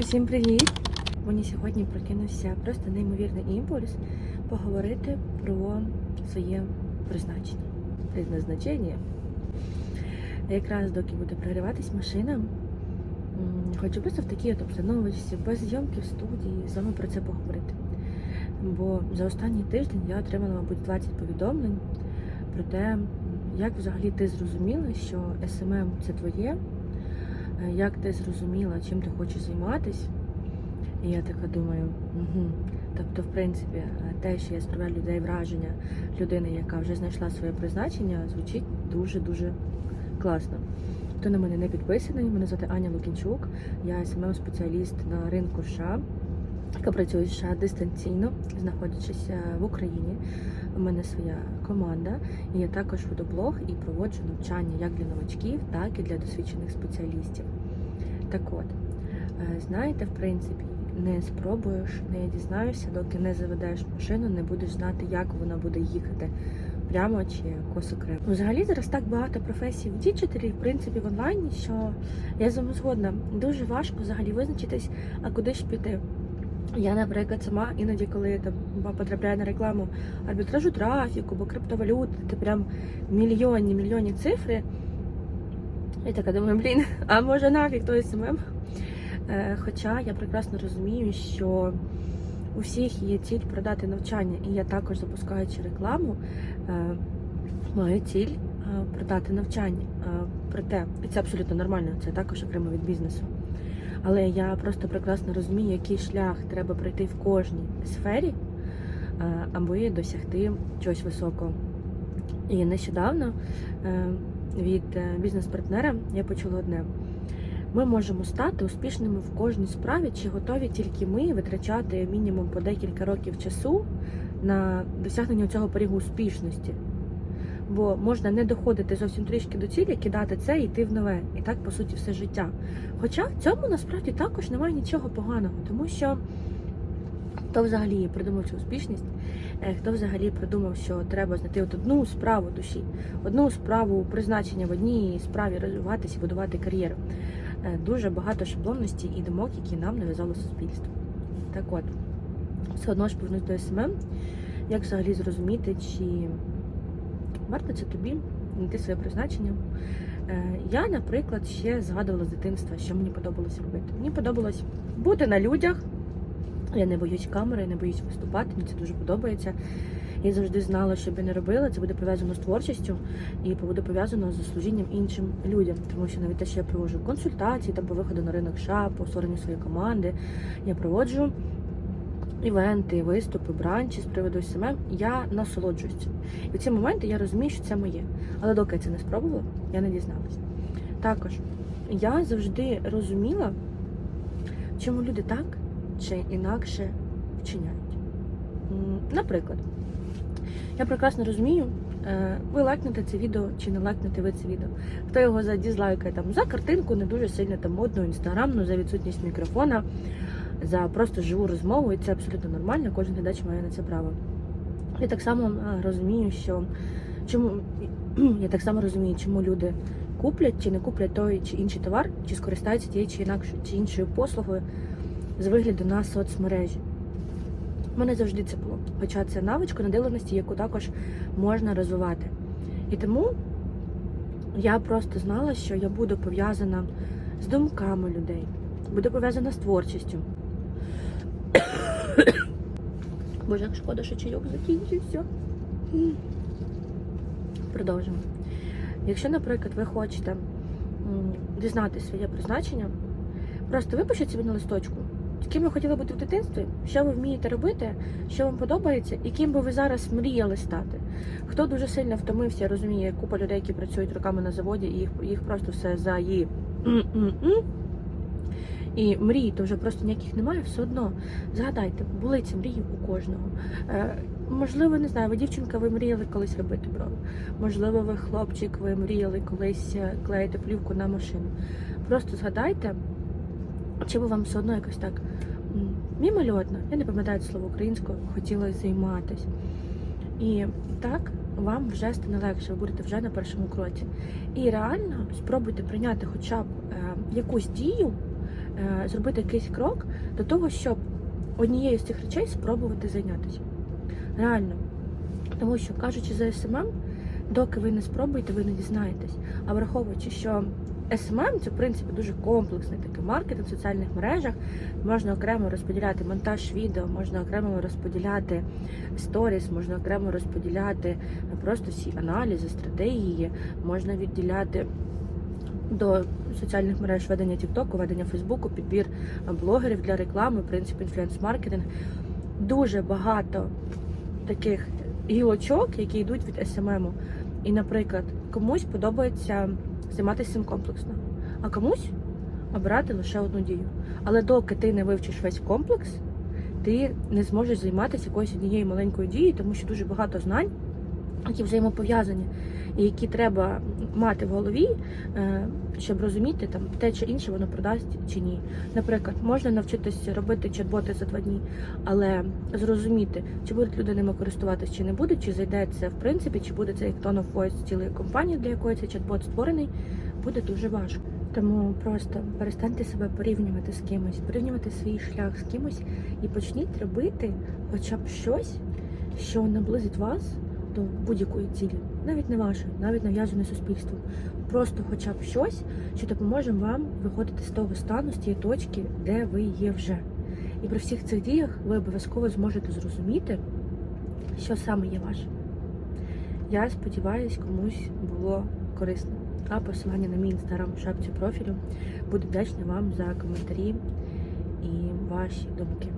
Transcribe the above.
Усім привіт! Мені сьогодні прокинувся просто неймовірний імпульс поговорити про своє призначення. Призначення. Якраз доки буде прогріватись машина, хочу просто в такій от обстановочці, без зйомки в студії, з вами про це поговорити. Бо за останній тиждень я отримала, мабуть, 20 повідомлень про те, як взагалі ти зрозуміла, що СММ це твоє, як ти зрозуміла, чим ти хочеш займатися. І я така думаю, угу. тобто, в принципі, е, те, що я справляю людей враження людини, яка вже знайшла своє призначення, звучить дуже-дуже класно. Хто на мене не підписаний, мене звати Аня Лукінчук, я СММ спеціаліст на ринку США, працює в США дистанційно, знаходячись е, в Україні. У мене своя команда, і я також веду блог і проводжу навчання як для новачків, так і для досвідчених спеціалістів. Так от, е, знаєте, в принципі, не спробуєш, не дізнаєшся, доки не заведеш машину, не будеш знати, як вона буде їхати. Прямо чи косо криво. Взагалі зараз так багато професій в діджиталі, в принципі, в онлайні, що я з вами згодна. Дуже важко взагалі визначитись, а куди ж піти. Я, наприклад, сама іноді, коли там потрапляю на рекламу арбітражу трафіку або криптовалют, це прям мільйонні мільйонні цифри. Я така думаю, блін, а може нафіг той СММ? Е, Хоча я прекрасно розумію, що у всіх є ціль продати навчання, і я також запускаючи рекламу, е, маю ціль е, продати навчання. Проте і це абсолютно нормально, це також окремо від бізнесу. Але я просто прекрасно розумію, який шлях треба пройти в кожній сфері, е, аби досягти чогось високого. І нещодавно е, від е, бізнес-партнера я почула одне. Ми можемо стати успішними в кожній справі, чи готові тільки ми витрачати мінімум по декілька років часу на досягнення цього порігу успішності. Бо можна не доходити зовсім трішки до цілі, кидати це і йти в нове. І так, по суті, все життя. Хоча в цьому насправді також немає нічого поганого, тому що хто взагалі придумав цю успішність, е, хто взагалі придумав, що треба знайти от одну справу душі, одну справу призначення в одній справі розвиватися, будувати кар'єру. Е, Дуже багато шаблонності і думок, які нам нав'язало суспільство. Так от, все одно ж повернусь до СММ, як взагалі зрозуміти, чи варто це тобі знайти своє призначення. Е, Я, наприклад, ще згадувала з дитинства, що мені подобалось робити. Мені подобалось бути на людях. Я не боюсь камери, я не боюсь виступати, мені це дуже подобається. Я завжди знала, що б я не робила, це буде пов'язано з творчістю і буде пов'язано з служінням іншим людям. Тому що навіть те, що я проводжу консультації там по виходу на ринок США, по створенню своєї команди, я проводжу івенти, виступи, бранчі з приводу СММ, я насолоджуюсь цим. І в ці моменти я розумію, що це моє. Але доки я це не спробувала, я не дізналась. Також я завжди розуміла, чому люди так чи інакше вчиняють. Наприклад, я прекрасно розумію, е, ви лайкнете це відео чи не лайкнете ви це відео. Хто його задізлайкає там за картинку, не дуже сильно там модну, інстаграмну, за відсутність мікрофона, за просто живу розмову, і це абсолютно нормально, кожен глядач має на це право. Я так само е, розумію, що чому я так само розумію, чому люди куплять чи не куплять той чи інший товар, чи скористаються тією чи інакшою чи іншою послугою з вигляду на соцмережі. У мене завжди це було. Хоча це навичка надиленості, яку також можна розвивати. І тому я просто знала, що я буду пов'язана з думками людей, буду пов'язана з творчістю. Боже, як шкода, що чайок закінчився. Продовжимо. Якщо, наприклад, ви хочете дізнати своє призначення, просто випишіть собі на листочку, ким ви хотіли бути в дитинстві, що ви вмієте робити, що вам подобається, і ким би ви зараз мріяли стати. Хто дуже сильно втомився, я розумію, купа людей, які працюють роками на заводі, і їх, їх просто все за її. І мрій, то вже просто ніяких немає, все одно. Згадайте, були ці мрії у кожного. Е, можливо, не знаю, ви дівчинка, ви мріяли колись робити брови. Можливо, ви хлопчик, ви мріяли колись е, клеїти плівку на машину. Просто згадайте, чи ви вам все одно якось так мімольотно, я не пам'ятаю слово українською, хотілося займатися. І так вам вже стане легше, ви будете вже на першому кроці. І реально спробуйте прийняти хоча б е, якусь дію, зробити якийсь крок до того, щоб однією з цих речей спробувати зайнятися. Реально. Тому що, кажучи за СММ, доки ви не спробуєте, ви не дізнаєтесь. А враховуючи, що SMM це в принципі дуже комплексний такий маркетинг в соціальних мережах. Можна окремо розподіляти монтаж відео, можна окремо розподіляти сторіс, можна окремо розподіляти просто всі аналізи, стратегії, можна відділяти до соціальних мереж ведення Тіктоку, ведення Фейсбуку, підбір блогерів для реклами, принцип інфлюенс-маркетинг. Дуже багато таких гілочок, які йдуть від СММу. І, наприклад, комусь подобається займатися цим комплексно, а комусь обирати лише одну дію. Але доки ти не вивчиш весь комплекс, ти не зможеш займатися якоюсь однією маленькою дією, тому що дуже багато знань, які взаємопов'язані, і які треба мати в голові, е, щоб розуміти там те чи інше воно продасть чи ні. Наприклад, можна навчитися робити чат-боти за два дні, але зрозуміти, чи будуть люди ними користуватися, чи не будуть, чи зайде це в принципі, чи буде це як tone of voice цілої компанії, для якої цей чат-бот створений, буде дуже важко. Тому просто перестаньте себе порівнювати з кимось, порівнювати свій шлях з кимось і почніть робити хоча б щось, що наблизить вас до будь-якої цілі, навіть не вашої, навіть нав'язаної суспільством. Просто хоча б щось, що допоможе вам виходити з того стану, з тієї точки, де ви є вже. І при всіх цих діях ви обов'язково зможете зрозуміти, що саме є ваше. Я сподіваюсь, комусь було корисно. А посилання на мій інстаграм в шапці профілю. Буду вдячна вам за коментарі і ваші думки.